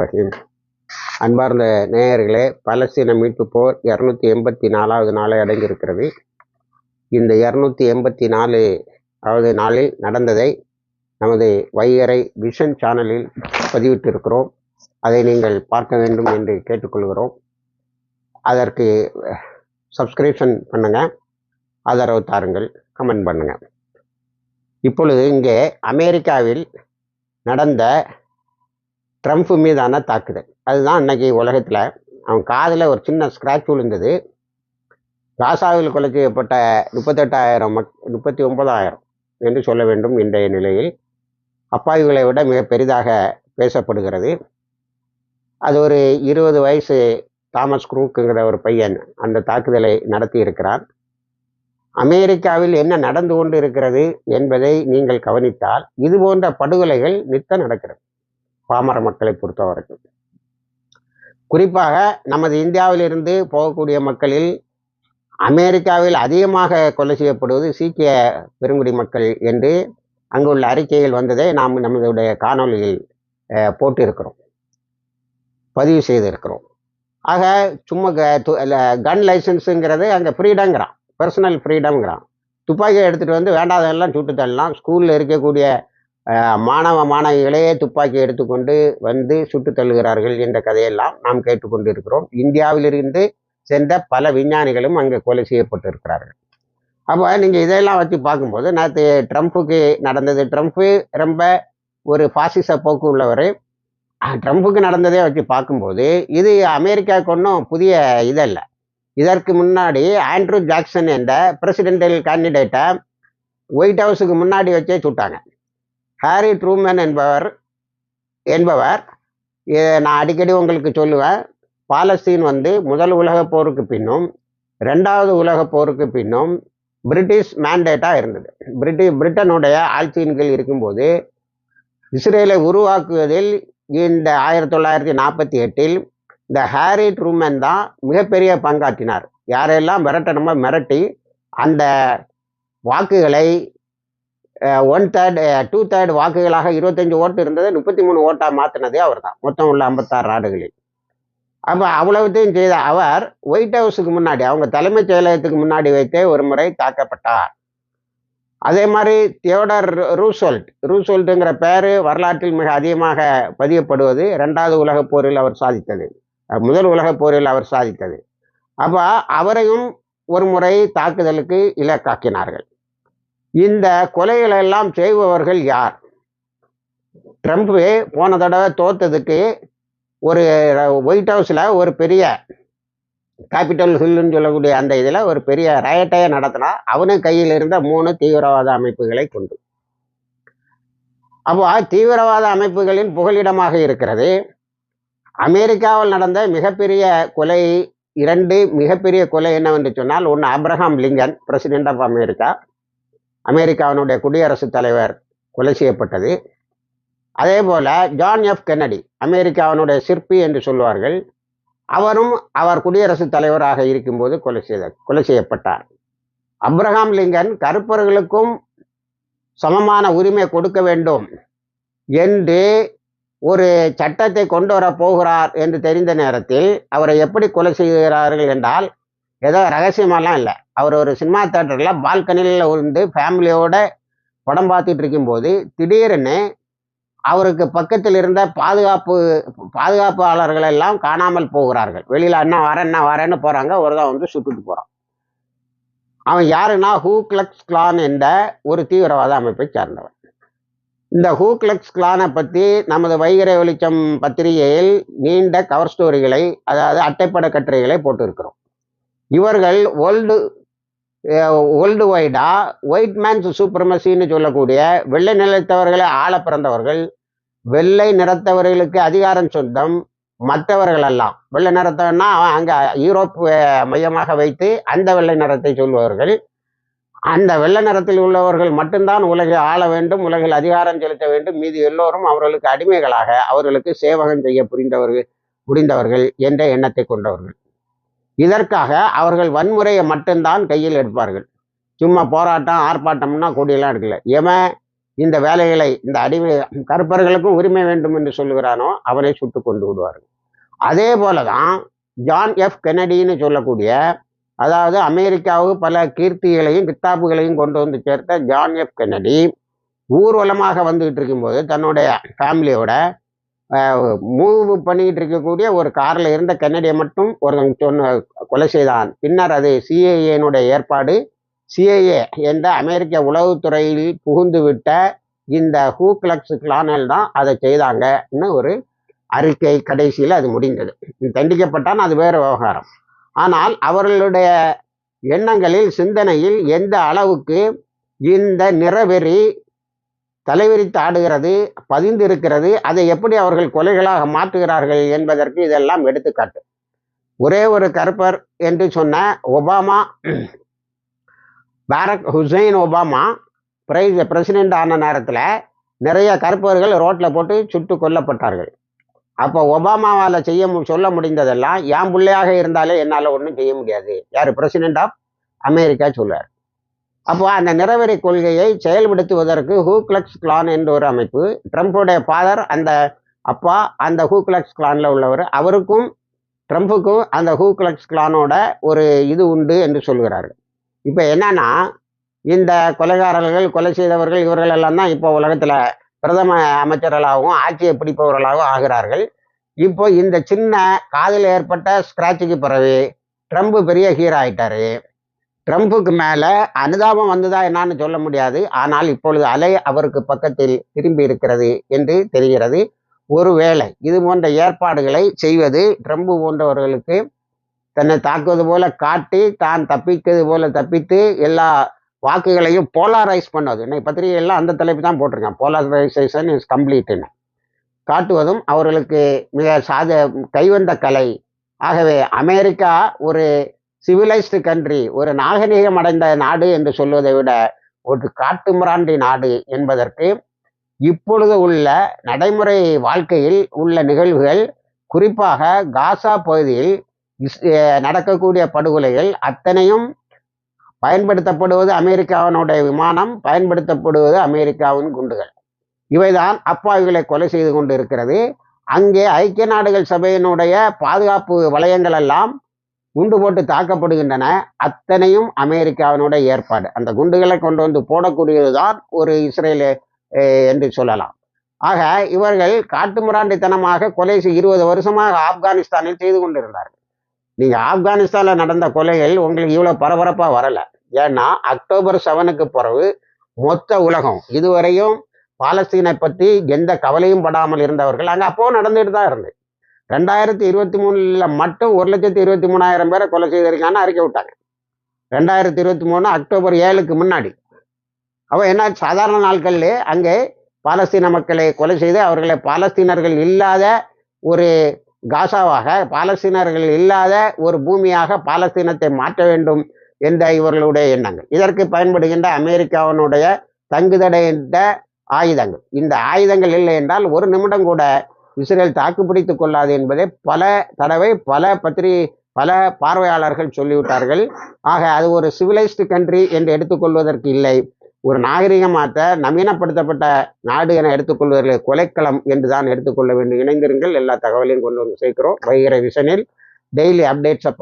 ரஹீம். அன்பார்ந்த நேயர்களே பலஸ்தீன மீட்பு போர் இரநூத்தி எண்பத்தி நாலாவது நாளை அடங்கியிருக்கிறது இந்த இரநூத்தி எண்பத்தி நாலு ஆவது நாளில் நடந்ததை நமது வையறை விஷன் சேனலில் பதிவிட்டிருக்கிறோம். அதை நீங்கள் பார்க்க வேண்டும் என்று கேட்டுக்கொள்கிறோம். அதற்கு சப்ஸ்கிரிப்ஷன் பண்ணுங்கள் ஆதரவு தாருங்கள் கமெண்ட் பண்ணுங்கள் இப்பொழுது இங்கே அமெரிக்காவில் நடந்த ட்ரம்ப் மீதான தாக்குதல். அதுதான் அன்னைக்கு உலகத்தில் அவன் காதில் ஒரு சின்ன ஸ்க்ராட்ச் விழுந்தது. காசாவில் கொலை செய்யப்பட்ட முப்பத்தெட்டாயிரம் மக் முப்பத்தி ஒன்பதாயிரம் என்று சொல்ல வேண்டும் இன்றைய நிலையில். அப்பாவிகளை விட மிக பெரிதாக பேசப்படுகிறது. அது ஒரு இருபது வயசு தாமஸ் குரூக்குங்கிற ஒரு பையன் அந்த தாக்குதலை நடத்தி இருக்கிறான் அமெரிக்காவில் என்ன நடந்து கொண்டு இருக்கிறது என்பதை நீங்கள் கவனித்தால் இது போன்ற படுகொலைகள் நித்த நடக்கிறது. பாமர மக்களை பொறுத்தவரைக்கும். குறிப்பாக நமது இந்தியாவிலிருந்து போகக்கூடிய மக்களில் அமெரிக்காவில் அதிகமாக கொலை செய்யப்படுவது சீக்கிய பெருங்குடி மக்கள் என்று அங்குள்ள அறிக்கைகள் வந்ததை நாம் நம்மளுடைய காணொலியில் போட்டிருக்கிறோம். பதிவு செய்திருக்கிறோம். ஆக சும்மா கன் லைசன்ஸுங்கிறது அங்கே ஃப்ரீடங்கிறான் பர்சனல் ஃப்ரீடம்ங்கிறான் துப்பாக்கியை எடுத்துகிட்டு வந்து வேண்டாதெல்லாம் சுட்டு தள்ளலாம் ஸ்கூலில் இருக்கக்கூடிய மாணவ மாணவிகளே துப்பாக்கி எடுத்துக்கொண்டு வந்து சுட்டு தள்ளுகிறார்கள் என்ற கதையெல்லாம் நாம் கேட்டுக்கொண்டு இருக்கிறோம் இந்தியாவிலிருந்து சென்ற பல விஞ்ஞானிகளும் அங்கே கொலை செய்யப்பட்டிருக்கிறார்கள். அப்போ நீங்கள் இதையெல்லாம் வச்சு பார்க்கும்போது நேற்று ட்ரம்ப்புக்கு நடந்தது ட்ரம்ப்பு ரொம்ப ஒரு பாசிச போக்கு உள்ளவர். ட்ரம்ப்புக்கு நடந்ததே வச்சு பார்க்கும்போது இது அமெரிக்காவுக்கு ஒன்றும் புதிய இதல்ல இதற்கு முன்னாடி ஆண்ட்ரூ ஜாக்சன் என்ற பிரசிடென்டல் கேண்டிடேட்டை ஒயிட் ஹவுஸுக்கு முன்னாடி வச்சே சுட்டாங்க. ஹாரி ட்ரூமன் என்பவர் என்பவர் நான் அடிக்கடி உங்களுக்கு சொல்லுவேன். பாலஸ்தீன் வந்து முதல் உலக போருக்கு பின்னும் ரெண்டாவது உலக போருக்கு பின்னும் பிரிட்டிஷ் மேண்டேட்டாக இருந்தது. பிரிட்டிஷ் பிரிட்டனுடைய ஆட்சியின் கீழ் இருக்கும்போது இஸ்ரேலை உருவாக்குவதில் இந்த ஆயிரத்தி தொள்ளாயிரத்தி நாற்பத்தி எட்டில் இந்த ஹேரிட் ரூமன் தான் மிகப்பெரிய பங்காற்றினார். யாரெல்லாம் மிரட்டணுமோ மிரட்டி அந்த வாக்குகளை ஒன் தேர்ட் டூ தேர்ட் வாக்குகளாக இருபத்தஞ்சி ஓட்டு இருந்தது முப்பத்தி மூணு ஓட்டாக மாற்றினதே அவர் தான். மொத்தம் உள்ள ஐம்பத்தாறு நாடுகளில் அப்போ அவ்வளவுத்தையும் செய்த அவர் ஒயிட் ஹவுஸுக்கு முன்னாடி அவங்க தலைமைச் செயலகத்துக்கு முன்னாடி வைத்தே ஒரு முறை தாக்கப்பட்டார். அதே மாதிரி தியோடர் ரூசோல்ட் ரூசோல்ட்டுங்கிற பேர் வரலாற்றில் மிக அதிகமாக பதியப்படுவது ரெண்டாவது உலகப் போரில் அவர் சாதித்தது. முதல் உலகப் போரில் அவர் சாதித்தது. அப்போ அவரையும் ஒரு முறை தாக்குதலுக்கு இலக்காக்கினார்கள். இந்த கொலைகளை எல்லாம் செய்பவர்கள் யார்? ட்ரம்ப்பு போன தடவை தோத்ததுக்கு ஒரு ஒயிட் ஹவுஸில் ஒரு பெரிய கேபிட்டல் ஹில்லுன்னு சொல்லக்கூடிய அந்த இதில் ஒரு பெரிய ரயட்டையை நடத்தினா அவனும் கையில் இருந்த மூணு தீவிரவாத அமைப்புகளை கொண்டு. அப்போ தீவிரவாத அமைப்புகளின் புகலிடமாக இருக்கிறது. அமெரிக்காவில் நடந்த மிகப்பெரிய கொலை இரண்டு மிகப்பெரிய கொலை என்னவென்று சொன்னால் ஒன்று Abraham Lincoln president of America. அமெரிக்காவினுடைய குடியரசுத் தலைவர் கொலை செய்யப்பட்டது. அதே போல் ஜான் எஃப் கென்னடி அமெரிக்காவினுடைய சிற்பி என்று சொல்வார்கள் அவரும் அவர் குடியரசுத் தலைவராக இருக்கும்போது கொலை செய்த கொலை செய்யப்பட்டார். அப்ரஹாம் லிங்கன் கருப்பர்களுக்கும் சமமான உரிமை கொடுக்க வேண்டும் என்று ஒரு சட்டத்தை கொண்டு வர போகிறார் என்று தெரிந்த நேரத்தில் அவரை எப்படி கொலை செய்கிறார்கள் என்றால் ஏதோ ரகசியமெல்லாம் இல்லை. அவர் ஒரு சினிமா தேட்டரில் பால்கனியில் வந்து ஃபேமிலியோட படம் பார்த்துட்டு இருக்கும்போது திடீர்னு அவருக்கு பக்கத்தில் இருந்த பாதுகாப்பு பாதுகாப்பாளர்கள் எல்லாம் காணாமல் போகிறார்கள். வெளியில் என்ன வரேன் என்ன வரேன்னு போகிறாங்க ஒரு தான் வந்து சுட்டுட்டு போகிறான் அவன் யாருன்னா ஹூ கிளக்ஸ் கிளான் என்ற ஒரு தீவிரவாத அமைப்பை சார்ந்தவன். இந்த ஹூக்லெக்ஸ் கிளானை பற்றி நமது வைகரை வெளிச்சம் பத்திரிகையில் நீண்ட கவர் ஸ்டோரிகளை அதாவது அட்டைப்பட கட்டுரைகளை போட்டிருக்கிறோம். இவர்கள் வேர்ல்டு வேர்ல்டு வைடா ஒயிட் மேன்ஸ் சூப்பர்மசின்னு சொல்லக்கூடிய வெள்ளை நிலத்தவர்களை ஆள பிறந்தவர்கள் வெள்ளை நிறத்தவர்களுக்கு அதிகாரம் சொந்தம் மற்றவர்கள் எல்லாம். வெள்ளை நிறத்தவன்னா அவன் அங்கே யூரோப் மையமாக வைத்து அந்த வெள்ளை நிறத்தை சொல்பவர்கள். அந்த வெள்ளை நிறத்தில் உள்ளவர்கள் மட்டும்தான் உலகை ஆள வேண்டும் உலகில் அதிகாரம் செலுத்த வேண்டும். மீது எல்லோரும் அவர்களுக்கு அடிமைகளாக அவர்களுக்கு சேவகம் செய்ய புரிந்தவர்கள் முடிந்தவர்கள் என்ற எண்ணத்தை கொண்டவர்கள். இதற்காக அவர்கள் வன்முறையை மட்டும்தான் கையில் எடுப்பார்கள். சும்மா போராட்டம் ஆர்ப்பாட்டம்னா கொடியெல்லாம் எடுக்கல. எவன் இந்த வேலைகளை இந்த அடிமை கருப்பர்களுக்கும் உரிமை வேண்டும் என்று சொல்லுகிறானோ அவனை சுட்டு கொண்டு விடுவார்கள். அதே போல தான் ஜான் எஃப் கெனடின்னு சொல்லக்கூடிய அதாவது அமெரிக்காவுக்கு பல கீர்த்திகளையும் கித்தாப்புகளையும் கொண்டு வந்து சேர்த்த ஜான் எஃப் கென்னடி ஊர்வலமாக வந்துகிட்டு இருக்கும்போது தன்னுடைய ஃபேமிலியோட மூவ் பண்ணிக்கிட்டு இருக்கக்கூடிய ஒரு காரில் இருந்த கென்னடியை மட்டும் ஒருத்தன் சொன்ன கொலை செய்தான். பின்னர் அது சிஏஏனுடைய ஏற்பாடு சிஏஏ என்ற அமெரிக்க உளவுத்துறையில் புகுந்து விட்ட இந்த கிளக்ஸ் கிளானல் தான் அதை செய்தாங்கன்னு ஒரு அறிக்கை கடைசியில் அது முடிந்தது. தண்டிக்கப்பட்டான் அது வேறு விவகாரம். ஆனால் அவர்களுடைய எண்ணங்களில் சிந்தனையில் எந்த அளவுக்கு இந்த நிறவெறி தலைவிரித்து ஆடுகிறது பதிந்திருக்கிறது அதை எப்படி அவர்கள் கொலைகளாக மாற்றுகிறார்கள் என்பதற்கு இதெல்லாம் எடுத்துக்காட்டு. ஒரே ஒரு கருப்பர் என்று சொன்ன ஒபாமா பாரக் ஹுசைன் ஒபாமா பிரைஸ் பிரசிடென்ட் ஆன நேரத்தில் நிறைய கருப்பர்கள் ரோட்டில் போட்டு சுட்டு கொல்லப்பட்டார்கள். அப்போ ஒபாமாவால் செய்ய சொல்ல முடிந்ததெல்லாம் என் பிள்ளையாக இருந்தாலே என்னால் ஒன்றும் செய்ய முடியாது. யார்? பிரசிடென்ட் ஆஃப் அமெரிக்கா சொல்வார் அப்போ அந்த நிறவெறி கொள்கையை செயல்படுத்துவதற்கு ஹூக்ளக்ஸ் கிளான் என்ற ஒரு அமைப்பு ட்ரம்ப்புடைய ஃபாதர் அந்த அப்பா அந்த ஹூக்ளக்ஸ் கிளானில் உள்ளவர் அவருக்கும் ட்ரம்ப்புக்கும் அந்த ஹூக்ளக்ஸ் கிளானோட ஒரு இது உண்டு என்று சொல்கிறார்கள். இப்போ என்னன்னா இந்த கொலைகாரர்கள் கொலை செய்தவர்கள் இவர்கள் எல்லாம் தான் இப்போ உலகத்தில் பிரதம அமைச்சர்களாகவும் ஆட்சியை பிடிப்பவர்களாகவும் ஆகிறார்கள். இப்போ இந்த சின்ன காதில் ஏற்பட்ட ஸ்கிராட்சுக்கு பிறகு ட்ரம்ப் பெரிய ஹீரோ ஆயிட்டாரு. ட்ரம்ப்புக்கு மேலே அனுதாபம் வந்ததா என்னன்னு சொல்ல முடியாது. ஆனால் இப்பொழுது அலை அவருக்கு பக்கத்தில் திரும்பி இருக்கிறது என்று தெரிகிறது. ஒருவேளை இது போன்ற ஏற்பாடுகளை செய்வது ட்ரம்ப் போன்றவர்களுக்கு தன்னை தாக்குவது போல காட்டி தான் தப்பிக்கிறது போல தப்பித்து எல்லா வாக்குகளையும் போலாரைஸ் பண்ணது. இன்னைக்கு பத்திரிகையெல்லாம் அந்த தலைப்பு தான் போட்டிருக்கேன். போலாரைசேஷன் இஸ் கம்ப்ளீட்னு காட்டுவதும் அவர்களுக்கு மிக சாத கைவந்த கலை. ஆகவே அமெரிக்கா ஒரு சிவிலைஸ்டு கண்ட்ரி ஒரு நாகரீகம் அடைந்த நாடு என்று சொல்வதை விட ஒரு காட்டுமிராண்டி நாடு என்பதற்கு இப்பொழுது உள்ள நடைமுறை வாழ்க்கையில் உள்ள நிகழ்வுகள் குறிப்பாக காசா பகுதியில் நடக்கக்கூடிய படுகொலைகள் அத்தனையும் பயன்படுத்தப்படுவது அமெரிக்காவினுடைய விமானம் பயன்படுத்தப்படுவது அமெரிக்காவின் குண்டுகள். இவைதான் அப்பாவிகளை கொலை செய்து கொண்டு இருக்கிறது அங்கே ஐக்கிய நாடுகள் சபையினுடைய பாதுகாப்பு வளையங்கள் எல்லாம் குண்டு போட்டு தாக்கப்படுகின்றன. அத்தனையும் அமெரிக்காவினுடைய ஏற்பாடு. அந்த குண்டுகளை கொண்டு வந்து போடக்கூடியதுதான் ஒரு இஸ்ரேல் என்று சொல்லலாம். ஆக இவர்கள் காட்டுமிராண்டித்தனமாக கொலை செய்ய இருபது வருஷமாக ஆப்கானிஸ்தானில் செய்து கொண்டிருந்தார்கள். நீங்க ஆப்கானிஸ்தானில் நடந்த கொலைகள் உங்களுக்கு இவ்வளவு பரபரப்பாக வரல. ஏன்னா அக்டோபர் செவனுக்கு பிறகு மொத்த உலகம் இதுவரையும் பாலஸ்தீனை பற்றி எந்த கவலையும் படாமல் இருந்தவர்கள். அங்கே அப்போ நடந்துட்டு தான் இருந்தது. ரெண்டாயிரத்தி இருபத்தி மூணுல மட்டும் ஒரு லட்சத்தி இருபத்தி மூணாயிரம் பேரை கொலை செய்திருக்கான்னு அறிக்கை விட்டாங்க. ரெண்டாயிரத்தி இருபத்தி மூணு அக்டோபர் ஏழுக்கு முன்னாடி. அவ என்ன சாதாரண நாட்கள்லே அங்கே பாலஸ்தீன மக்களை கொலை செய்து அவர்களை பாலஸ்தீனர்கள் இல்லாத ஒரு காசாவாக பாலஸ்தீனர்கள் இல்லாத ஒரு பூமியாக பாலஸ்தீனத்தை மாற்ற வேண்டும் என்ற இவர்களுடைய எண்ணங்கள். இதற்கு பயன்படுகின்ற அமெரிக்காவினுடைய தங்குதடையிட்ட ஆயுதங்கள். இந்த ஆயுதங்கள் இல்லை என்றால் ஒரு நிமிடம் கூட இஸ்ரேல் தாக்குப்பிடித்துக் கொள்ளாது என்பதை பல தடவை பல பத்திரி பல பார்வையாளர்கள் சொல்லிவிட்டார்கள். ஆக அது ஒரு சிவிலைஸ்டு கண்ட்ரி என்று எடுத்துக்கொள்வதற்கு இல்லை. ஒரு நாகரிகமாற்ற நவீனப்படுத்தப்பட்ட நாடு என எடுத்துக்கொள்வதில் கொலைக்களம் என்று தான் எடுத்துக்கொள்ள வேண்டும். இணைந்திருங்கள். எல்லா தகவலையும் கொண்டு வந்து சேர்க்கிறோம். வைகிற விஷனில் டெய்லி அப்டேட்ஸை